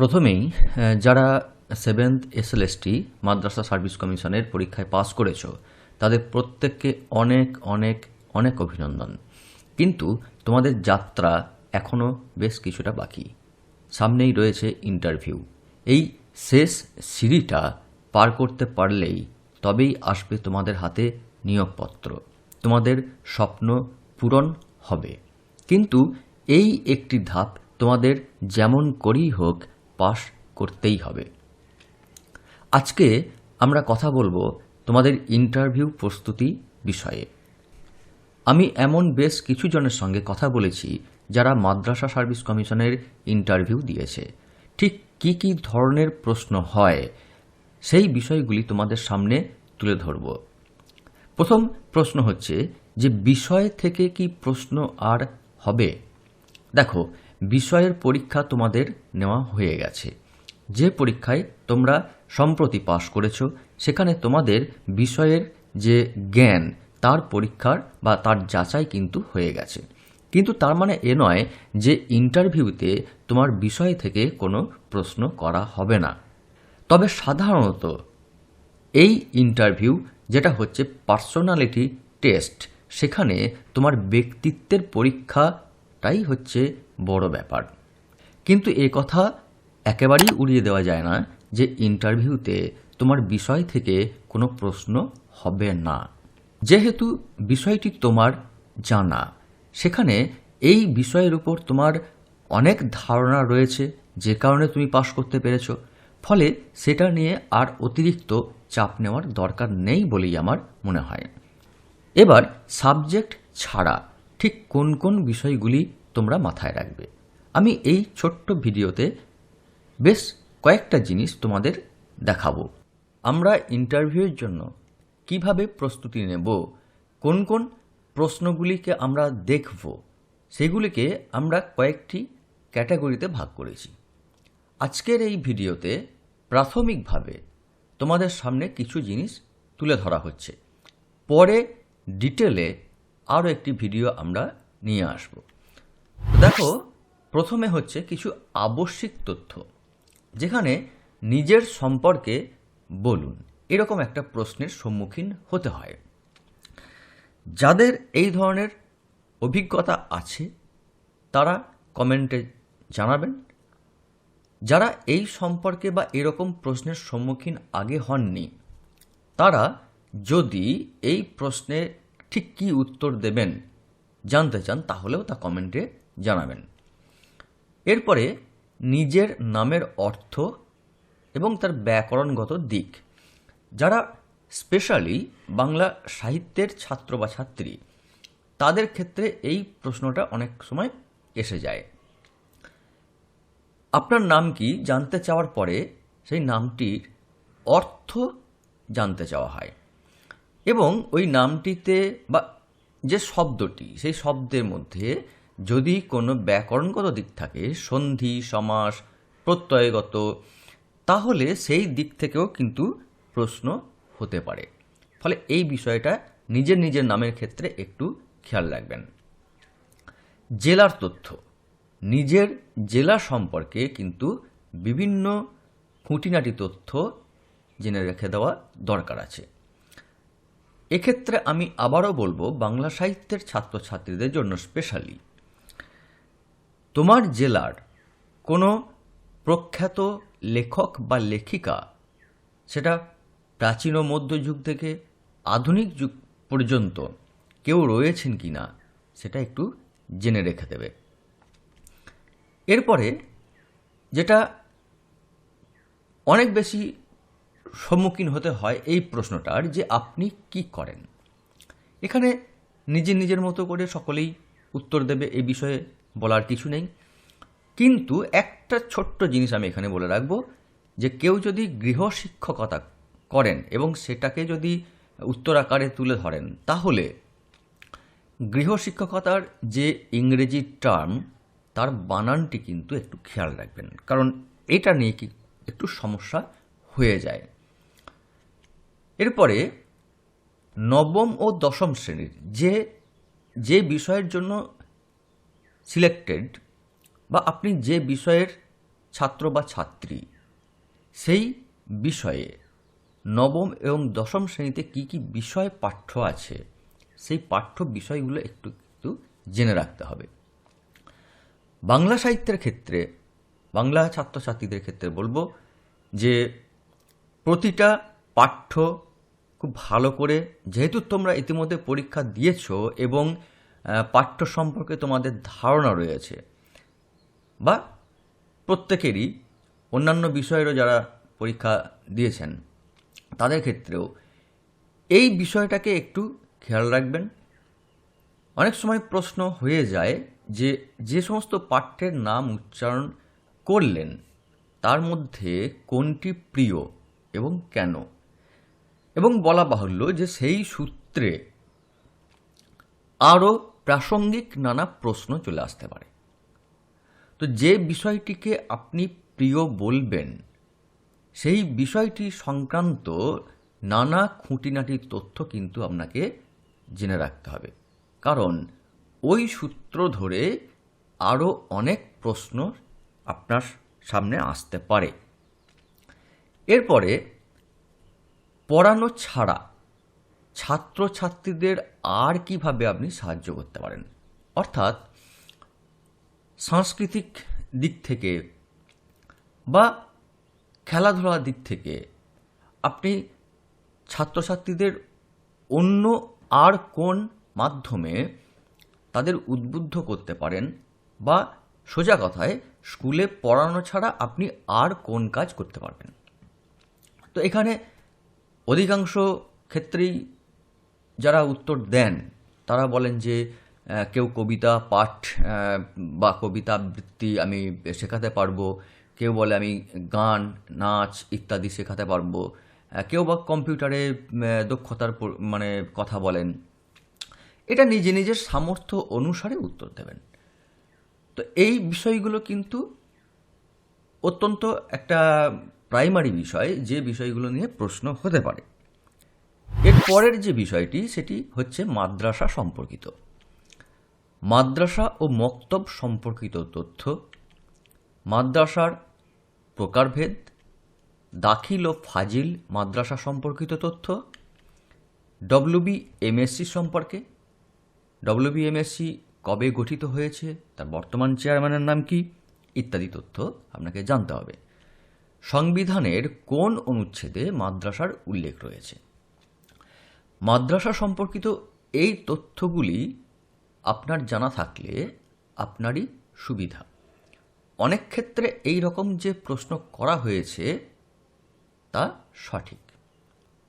প্রথমেই যারা seventh SLST মাদ্রাসা service কমিশনের পরীক্ষায় পাস করেছ, তাদের প্রত্যেককে অনেক অনেক অনেক অভিনন্দন। কিন্তু তোমাদের যাত্রা এখনও বেশ কিছুটা বাকি। সামনেই রয়েছে ইন্টারভিউ এই শেষ সিঁড়িটা পার করতে পারলেই তবেই আসবে তোমাদের হাতে নিয়োগপত্র। তোমাদের স্বপ্ন পূরণ হবে। কিন্তু এই একটি ধাপ তোমাদের যেমন করেই হোক পাশ করতেই হবে। আজকে আমরা কথা বলব তোমাদের ইন্টারভিউ প্রস্তুতি বিষয়ে। আমি এমন বেশ কিছু জনের সঙ্গে কথা বলেছি যারা মাদ্রাসা সার্ভিস কমিশনের ইন্টারভিউ দিয়েছে। ঠিক কি কি ধরনের প্রশ্ন হয়, সেই বিষয়গুলি তোমাদের সামনে তুলে ধরব। প্রথম প্রশ্ন হচ্ছে যে বিষয় থেকে কি প্রশ্ন আর হবে? দেখো বিষয়ের পরীক্ষা তোমাদের নেওয়া হয়ে গেছে। যে পরীক্ষায় তোমরা সম্প্রতি পাশ করেছ, সেখানে তোমাদের বিষয়ের যে জ্ঞান, তার পরীক্ষার বা তার যাচাই কিন্তু হয়ে গেছে। কিন্তু তার মানে এ নয় যে ইন্টারভিউতে তোমার বিষয় থেকে কোনো প্রশ্ন করা হবে না। তবে সাধারণত এই ইন্টারভিউ, যেটা হচ্ছে পার্সোনালিটি টেস্ট, সেখানে তোমার ব্যক্তিত্বের পরীক্ষাটাই হচ্ছে বড় ব্যাপার। কিন্তু এ কথা একেবারেই উড়িয়ে দেওয়া যায় না যে ইন্টারভিউতে তোমার বিষয় থেকে কোনো প্রশ্ন হবে না। যেহেতু বিষয়টি তোমার জানা, সেখানে এই বিষয়ের উপর তোমার অনেক ধারণা রয়েছে যে কারণে তুমি পাশ করতে পেরেছ। ফলে সেটা নিয়ে আর অতিরিক্ত চাপ নেওয়ার দরকার নেই বলেই আমার মনে হয়। এবার সাবজেক্ট ছাড়া ঠিক কোন কোন বিষয়গুলি তোমরা মাথায় রাখবে। আমি এই ছোট্ট ভিডিওতে বেশ কয়েকটা জিনিস তোমাদের দেখাবো। আমরা ইন্টারভিউয়ের জন্য কীভাবে প্রস্তুতি নেব, কোন কোন প্রশ্নগুলিকে আমরা দেখব, সেগুলিকে আমরা কয়েকটি ক্যাটাগরিতে ভাগ করেছি। আজকের এই ভিডিওতে প্রাথমিকভাবে তোমাদের সামনে কিছু জিনিস তুলে ধরা হচ্ছে। পরে ডিটেলে আরও একটি ভিডিও আমরা নিয়ে আসব। দেখো, প্রথমে হচ্ছে কিছু আবশ্যিক তথ্য, যেখানে নিজের সম্পর্কে বলুন। এরকম একটা প্রশ্নের সম্মুখীন হতে হয়। যাদের এই ধরনের অভিজ্ঞতা আছে, তারা কমেন্টে জানাবেন। যারা এই সম্পর্কে বা এরকম প্রশ্নের সম্মুখীন আগে হননি, তারা যদি এই প্রশ্নে ঠিক কী উত্তর দেবেন? জানতে চান, তাহলেও তা কমেন্টে জানাবেন। এরপরে, নিজের নামের অর্থ এবং তার ব্যাকরণগত দিক। যারা স্পেশালি বাংলা সাহিত্যের ছাত্র বা ছাত্রী, তাদের ক্ষেত্রে এই প্রশ্নটা অনেক সময় এসে যায়। আপনার নাম কি জানতে চাওয়ার পরে সেই নামটির অর্থ জানতে চাওয়া হয়। এবং ওই নামটিতে বা যে শব্দটি, সেই শব্দের মধ্যে যদি কোনো ব্যাকরণগত দিক থাকে, সন্ধি, সমাস, প্রত্যয়গত, তাহলে সেই দিক থেকেও কিন্তু প্রশ্ন হতে পারে। ফলে এই বিষয়টা নিজের নিজের নামের ক্ষেত্রে একটু খেয়াল রাখবেন। জেলার তথ্য। নিজের জেলা সম্পর্কে কিন্তু বিভিন্ন খুঁটিনাটি তথ্য জেনে রেখে দেওয়া দরকার আছে। এক্ষেত্রে আমি আবারও বলব বাংলা সাহিত্যের ছাত্রছাত্রীদের জন্য স্পেশালি তোমার জেলার কোনো প্রখ্যাত লেখক বা লেখিকা, সেটা প্রাচীন ও মধ্যযুগ থেকে আধুনিক যুগ পর্যন্ত কেউ রয়েছেন কি না, সেটা একটু জেনে রেখে দেবে। এরপরে যেটা অনেক বেশি সম্মুখীন হতে হয় এই প্রশ্নটার যে আপনি কি করেন। এখানে নিজের নিজের মতো করে সকলেই উত্তর দেবে এই বিষয়ে বলার কিছু নেই। কিন্তু একটা ছোট্ট জিনিস আমি এখানে বলে রাখব, যে কেউ যদি গৃহশিক্ষকতা করেন এবং সেটাকে যদি উত্তর আকারে তুলে ধরেন, তাহলে গৃহশিক্ষকতার যে ইংরেজি টার্ম, তার বানানটি কিন্তু একটু খেয়াল রাখবেন। কারণ এটা নিয়ে কি একটু সমস্যা হয়ে যায়। এরপরে নবম ও দশম শ্রেণির যে যে বিষয়ের জন্য সিলেক্টেড বা আপনি যে বিষয়ের ছাত্র বা ছাত্রী, সেই বিষয়ে নবম এবং দশম শ্রেণীতে কি কি বিষয় পাঠ্য আছে, সেই পাঠ্য বিষয়গুলো একটু একটু জেনে রাখতে হবে। বাংলা সাহিত্যের ক্ষেত্রে, বাংলা ছাত্রছাত্রীদের ক্ষেত্রে বলব যে প্রতিটা পাঠ্য খুব ভালো করে, যেহেতু তোমরা ইতিমধ্যে পরীক্ষা দিয়েছ এবং পাঠ্য সম্পর্কে তোমাদের ধারণা রয়েছে, বা প্রত্যেকেরই অন্যান্য বিষয়েরও যারা পরীক্ষা দিয়েছেন, তাদের ক্ষেত্রেও এই বিষয়টাকে একটু খেয়াল রাখবেন। অনেক সময় প্রশ্ন হয়ে যায় যে যে সমস্ত পাঠ্যের নাম উচ্চারণ করলেন, তার মধ্যে কোনটি প্রিয় এবং কেন? এবং বলা বাহুল্য যে সেই সূত্রে আরও প্রাসঙ্গিক নানা প্রশ্ন চলে আসতে পারে। তো যে বিষয়টিকে আপনি প্রিয় বলবেন, সেই বিষয়টি সংক্রান্ত নানা খুঁটিনাটি তথ্য কিন্তু আপনাকে জেনে রাখতে হবে। কারণ ওই সূত্র ধরে আরও অনেক প্রশ্ন আপনার সামনে আসতে পারে। এরপরে পড়ানো ছাড়া ছাত্রছাত্রীদের আর কীভাবে আপনি সাহায্য করতে পারেন? অর্থাৎ সাংস্কৃতিক দিক থেকে বা খেলাধুলার দিক থেকে আপনি ছাত্রছাত্রীদের অন্য আর কোন মাধ্যমে তাদের উদ্বুদ্ধ করতে পারেন বা সোজা কথায় স্কুলে পড়ানো ছাড়া আপনি আর কোন কাজ করতে পারবেন? তো এখানে অধিকাংশ ক্ষেত্রেই যারা উত্তর দেন, তারা বলেন যে কেউ কবিতা, পাঠ বা কবিতা আবৃত্তি আমি শেখাতে পারব, কেউ বলে আমি গান, নাচ ইত্যাদি শেখাতে পারব। কেউ বা কম্পিউটারে দক্ষতার মানে কথা বলেন। এটা নিজে নিজের সামর্থ্য অনুসারে উত্তর দেবেন। তো এই বিষয়গুলো কিন্তু অত্যন্ত একটা প্রাইমারি বিষয় যে বিষয়গুলো নিয়ে প্রশ্ন হতে পারে। এর পরের যে বিষয়টি, সেটি হচ্ছে মাদ্রাসা সম্পর্কিত। মাদ্রাসা ও মক্তব সম্পর্কিত তথ্য, মাদ্রাসার প্রকারভেদ, দাখিল ও ফাজিল মাদ্রাসা সম্পর্কিত তথ্য ডব্লিউবি এমএসসি সম্পর্কে ডব্লিউবি এমএসসি কবে গঠিত হয়েছে, তার বর্তমান চেয়ারম্যানের নাম কি, ইত্যাদি তথ্য আপনাকে জানতে হবে। সংবিধানের কোন অনুচ্ছেদে মাদ্রাসার উল্লেখ রয়েছে? মাদ্রাসা সম্পর্কিত এই তথ্যগুলি আপনার জানা থাকলে আপনারই সুবিধা। অনেক ক্ষেত্রে এই রকম যে প্রশ্ন করা হয়েছে, তা সঠিক।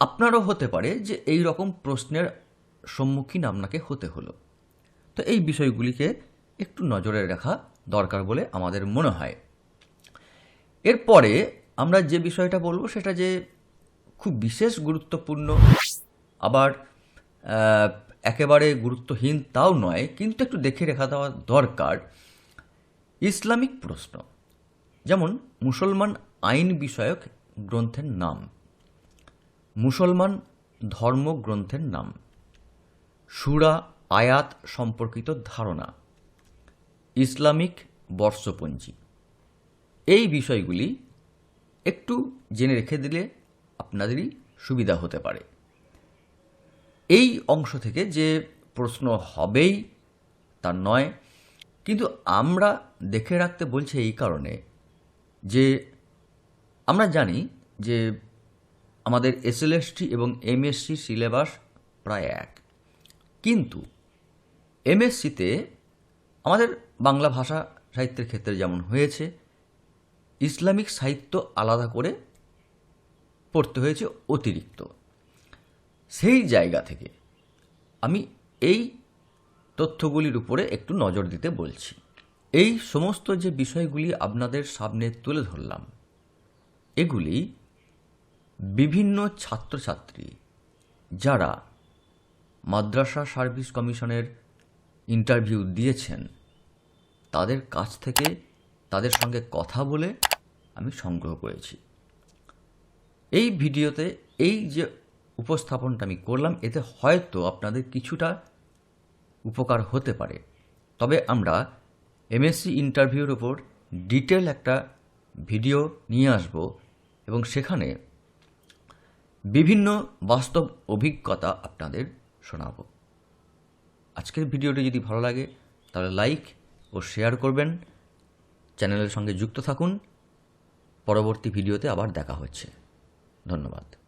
আপনারও হতে পারে যে এই রকম প্রশ্নের সম্মুখীন আপনাকে হতে হলো। তো এই বিষয়গুলিকে একটু নজরে রাখা দরকার বলে আমাদের মনে হয়। এরপরে আমরা যে বিষয়টা বলব সেটা যে খুব বিশেষ গুরুত্বপূর্ণ, আবার একেবারে গুরুত্বহীন তাও নয়, কিন্তু একটু দেখে রেখা দেওয়া দরকার, ইসলামিক প্রশ্ন। যেমন, মুসলমান আইন বিষয়ক গ্রন্থের নাম। মুসলমান ধর্ম গ্রন্থের নাম। সুরা, আয়াত সম্পর্কিত ধারণা। ইসলামিক বর্ষপঞ্জি। এই বিষয়গুলি একটু জেনে রেখে দিলে আপনাদেরই সুবিধা হতে পারে। এই অংশ থেকে যে প্রশ্ন হবেই তা নয়, কিন্তু আমরা দেখে রাখতে বলছি এই কারণে যে আমরা জানি যে আমাদের এসএলএসটি এবং এমএসসি সিলেবাস প্রায় এক। কিন্তু এমএসসিতে আমাদের বাংলা ভাষা সাহিত্যের ক্ষেত্রে যেমন হয়েছে ইসলামিক সাহিত্য আলাদা করে পড়তে হয়েছে অতিরিক্ত। সেই জায়গা থেকে আমি এই তথ্যগুলির উপরে একটু নজর দিতে বলছি। এই সমস্ত যে বিষয়গুলি আপনাদের সামনে তুলে ধরলাম, এগুলি বিভিন্ন ছাত্রছাত্রী যারা মাদ্রাসা সার্ভিস কমিশনের ইন্টারভিউ দিয়েছেন, তাদের কাছ থেকে তাদের সঙ্গে কথা বলে আমি সংগ্রহ করেছি। এই ভিডিওতে এই যে উপস্থাপনটা আমি করলাম, এতে হয়তো আপনাদের কিছুটা উপকার হতে পারে। তবে আমরা এমএসসি ইন্টারভিউর ওপর ডিটেল একটা ভিডিও নিয়ে আসব এবং সেখানে বিভিন্ন বাস্তব অভিজ্ঞতা আপনাদের শোনাব। আজকের ভিডিওটি যদি ভালো লাগে, তাহলে লাইক ও শেয়ার করবেন। চ্যানেলের সঙ্গে যুক্ত থাকুন। পরবর্তী ভিডিওতে আবার দেখা হচ্ছে। ধন্যবাদ।